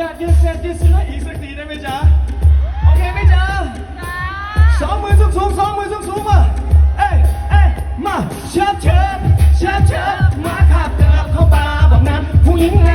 ญาตยืดเส้นยืดเสื้ออีกสักทีได้ไหมจ๊ะ โอเคไหมจ๊ะสองมือสูงสูงสองมือสูงสูงมา เอ้ยเอ้ยมาเชิบเชิบเชิบเชิบมาขับเติบเข้าป่าบอกนั้นผู้หญิงไง